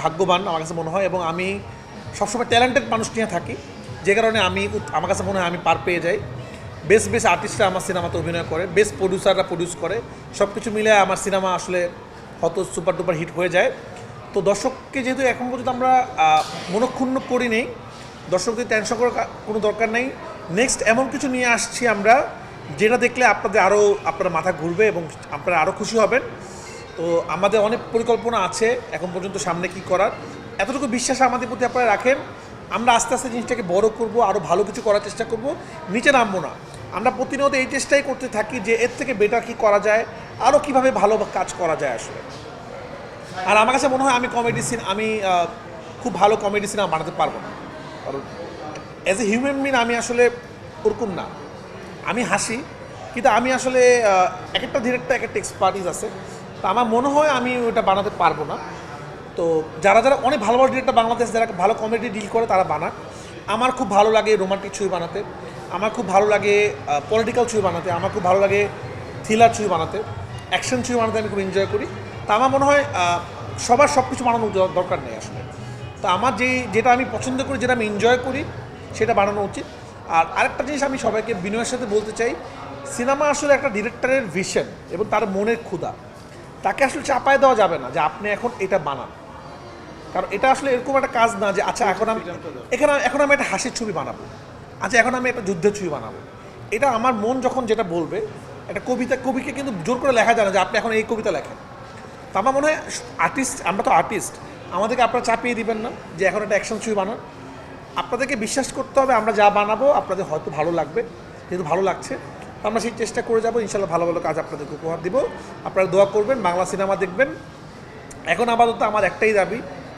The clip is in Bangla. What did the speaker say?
ভাগ্যবান আমার কাছে মনে হয় এবং আমি সবসময় ট্যালেন্টেড মানুষ নিয়ে থাকি। যে কারণে আমি আমার কাছে মনে হয় আমি পার পেয়ে যাই। বেস্ট বেস্ট আর্টিস্টরা আমার সিনেমাতে অভিনয় করে বেস্ট প্রডিউসাররা প্রডিউস করে। সব কিছু মিলে আমার সিনেমা আসলে হত সুপার ডুপার হিট হয়ে যায়। তো দর্শককে যেহেতু এখন পর্যন্ত আমরা মনক্ষুণ্ণ করি নেই দর্শকদের টেনশন করার কোনো দরকার নেই। নেক্সট এমন কিছু নিয়ে আসছি আমরা, যেটা দেখলে আপনাদের আরও আপনার মাথা ঘুরবে এবং আপনারা আরও খুশি হবেন। তো আমাদের অনেক পরিকল্পনা আছে এখন পর্যন্ত সামনে কি করার। এতটুকু বিশ্বাস আমাদের প্রতি আপনারা রাখেন। আমরা আস্তে আস্তে জিনিসটাকে বড় করব আরও ভালো কিছু করার চেষ্টা করব, নিচে নামবো না। আমরা প্রতিনিয়ত এই চেষ্টাই করতে থাকি যে এর থেকে বেটার কি করা যায় আরও কীভাবে ভালো কাজ করা যায় আসলে। আর আমার কাছে মনে হয় আমি কমেডি সিন আমি খুব ভালো কমেডি সিনেমা বানাতে পারব না। কারণ অ্যাজ এ হিউম্যান বিন আমি আসলে ওরকম না। আমি হাসি, কিন্তু আমি আসলে এক একটা ডিরেক্টর এক একটা এক্সপার্টিস আছে। তো আমার মনে হয় আমি ওটা বানাতে পারব না। তো যারা যারা অনেক ভালো ভালো ডিরেক্টর বাংলাদেশ, যারা ভালো কমেডি ডিল করে তারা বানাক। আমার খুব ভালো লাগে রোমান্টিক ছবি বানাতে। আমার খুব ভালো লাগে পলিটিক্যাল ছবি বানাতে। আমার খুব ভালো লাগে থ্রিলার ছবি বানাতে। অ্যাকশন ছবি বানাতে আমি খুব এনজয় করি। তা আমার মনে হয় সবার সব কিছু বানানোর দ- দরকার নেই আসলে। তো আমার যেই, যেটা আমি পছন্দ করি, যেটা আমি এনজয় করি, সেটা বানানো উচিত। আর আরেকটা জিনিস আমি সবাইকে বিনয়ের সাথে বলতে চাই, সিনেমা আসলে একটা ডিরেক্টরের ভিশন এবং তার মনের ক্ষুধা। তাকে আসলে চাপায় দেওয়া যাবে না যে আপনি এখন এটা বানান। কারণ এটা আসলে এরকম একটা কাজ না যে আচ্ছা এখন আমি এখানে এখন আমি একটা হাসির ছবি বানাবো। আচ্ছা এখন আমি একটা যুদ্ধের ছবি বানাবো। এটা আমার মন যখন যেটা বলবে একটা কবিতা কবিকে কিন্তু জোর করে লেখা যায় না যে আপনি এখন এই কবিতা লেখেন। তা আমার মনে হয় আর্টিস্ট আমরা তো আর্টিস্ট আমাদেরকে আপনারা চাপিয়ে দিবেন না যে এখন একটা অ্যাকশন ছবি বানান। আপনাদেরকে বিশ্বাস করতে হবে আমরা যা বানাবো আপনাদের হয়তো ভালো লাগবে যেহেতু ভালো লাগছে। আমরা সেই চেষ্টা করে যাব। ইনশাল্লাহ ভালো ভালো কাজ আপনাদেরকে উপহার দিব। আপনারা দোয়া করবেন, বাংলা সিনেমা দেখবেন। এখন আপাতত আমার একটাই দাবি